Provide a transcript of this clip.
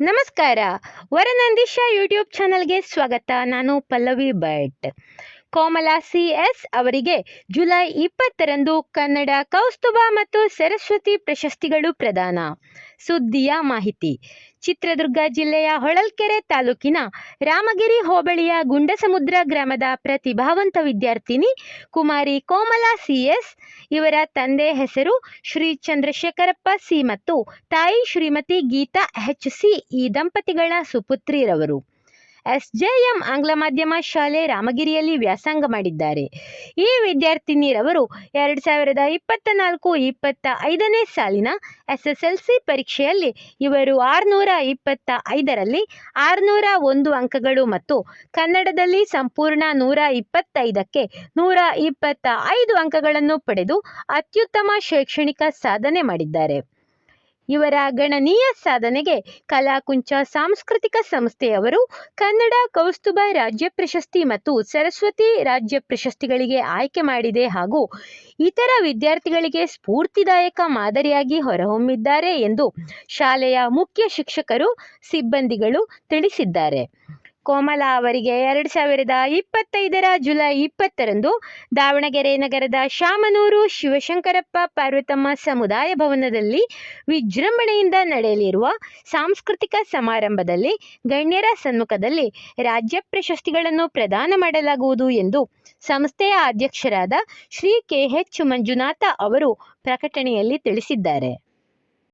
ನಮಸ್ಕಾರ. ವರನಂದೀಶ ಯೂಟ್ಯೂಬ್ ಚಾನಲ್ಗೆ ಸ್ವಾಗತ. ನಾನು ಪಲ್ಲವಿ ಭಟ್. ಕೋಮಲ ಸಿಎಸ್ ಅವರಿಗೆ ಜುಲೈ ಇಪ್ಪತ್ತರಂದು ಕನ್ನಡ ಕೌಸ್ತುಭ ಮತ್ತು ಸರಸ್ವತಿ ಪ್ರಶಸ್ತಿಗಳು ಪ್ರದಾನ. ಸುದ್ದಿಯ ಮಾಹಿತಿ. ಚಿತ್ರದುರ್ಗ ಜಿಲ್ಲೆಯ ಹೊಳಲ್ಕೆರೆ ತಾಲೂಕಿನ ರಾಮಗಿರಿ ಹೋಬಳಿಯ ಗುಂಡಸಮುದ್ರ ಗ್ರಾಮದ ಪ್ರತಿಭಾವಂತ ವಿದ್ಯಾರ್ಥಿನಿ ಕುಮಾರಿ ಕೋಮಲಾ ಸಿಎಸ್ ಇವರ ತಂದೆ ಹೆಸರು ಶ್ರೀ ಚಂದ್ರಶೇಖರಪ್ಪ ಸಿ ಮತ್ತು ತಾಯಿ ಶ್ರೀಮತಿ ಗೀತಾ ಎಚ್ ಸಿ ಈ ದಂಪತಿಗಳ ಸುಪುತ್ರಿರವರು. ಎಸ್ಜೆಎಂ ಆಂಗ್ಲ ಮಾಧ್ಯಮ ಶಾಲೆ ರಾಮಗಿರಿಯಲ್ಲಿ ವ್ಯಾಸಂಗ ಮಾಡಿದ್ದಾರೆ. ಈ ವಿದ್ಯಾರ್ಥಿನಿಯರವರು ಎರಡು ಸಾವಿರದ ಇಪ್ಪತ್ತ ನಾಲ್ಕು ಇಪ್ಪತ್ತ ಐದನೇ ಸಾಲಿನ ಎಸ್ಎಸ್ಎಲ್ಸಿ ಪರೀಕ್ಷೆಯಲ್ಲಿ ಇವರು ಆರುನೂರ ಇಪ್ಪತ್ತ ಐದರಲ್ಲಿ ಆರುನೂರ ಒಂದು ಅಂಕಗಳು ಮತ್ತು ಕನ್ನಡದಲ್ಲಿ ಸಂಪೂರ್ಣ ನೂರ ಇಪ್ಪತ್ತೈದಕ್ಕೆ ನೂರ ಇಪ್ಪತ್ತ ಐದು ಅಂಕಗಳನ್ನು ಪಡೆದು ಅತ್ಯುತ್ತಮ ಶೈಕ್ಷಣಿಕ ಸಾಧನೆ ಮಾಡಿದ್ದಾರೆ. ಇವರ ಗಣನೀಯ ಸಾಧನೆಗೆ ಕಲಾಕುಂಚ ಸಾಂಸ್ಕೃತಿಕ ಸಂಸ್ಥೆಯವರು, ಕನ್ನಡ ಕೌಸ್ತುಭ ರಾಜ್ಯ ಪ್ರಶಸ್ತಿ ಮತ್ತು ಸರಸ್ವತಿ ರಾಜ್ಯ ಪ್ರಶಸ್ತಿಗಳಿಗೆ ಆಯ್ಕೆ ಮಾಡಿದೆ ಹಾಗೂ ಇತರ ವಿದ್ಯಾರ್ಥಿಗಳಿಗೆ ಸ್ಫೂರ್ತಿದಾಯಕ ಮಾದರಿಯಾಗಿ ಹೊರಹೊಮ್ಮಿದ್ದಾರೆ ಎಂದು ಶಾಲೆಯ ಮುಖ್ಯ ಶಿಕ್ಷಕರು, ಸಿಬ್ಬಂದಿಗಳು ತಿಳಿಸಿದ್ದಾರೆ. ಕೋಮಲ ಅವರಿಗೆ ಎರಡು ಸಾವಿರದ ಇಪ್ಪತ್ತೈದರ ಜುಲೈ ಇಪ್ಪತ್ತರಂದು ದಾವಣಗೆರೆ ನಗರದ ಶಾಮನೂರು ಶಿವಶಂಕರಪ್ಪ ಪಾರ್ವತಮ್ಮ ಸಮುದಾಯ ಭವನದಲ್ಲಿ ವಿಜೃಂಭಣೆಯಿಂದ ನಡೆಯಲಿರುವ ಸಾಂಸ್ಕೃತಿಕ ಸಮಾರಂಭದಲ್ಲಿ ಗಣ್ಯರ ಸಮ್ಮುಖದಲ್ಲಿ ರಾಜ್ಯ ಪ್ರಶಸ್ತಿಗಳನ್ನು ಪ್ರದಾನ ಮಾಡಲಾಗುವುದು ಎಂದು ಸಂಸ್ಥೆಯ ಅಧ್ಯಕ್ಷರಾದ ಶ್ರೀ ಕೆ ಎಚ್ ಮಂಜುನಾಥ ಅವರು ಪ್ರಕಟಣೆಯಲ್ಲಿ ತಿಳಿಸಿದ್ದಾರೆ.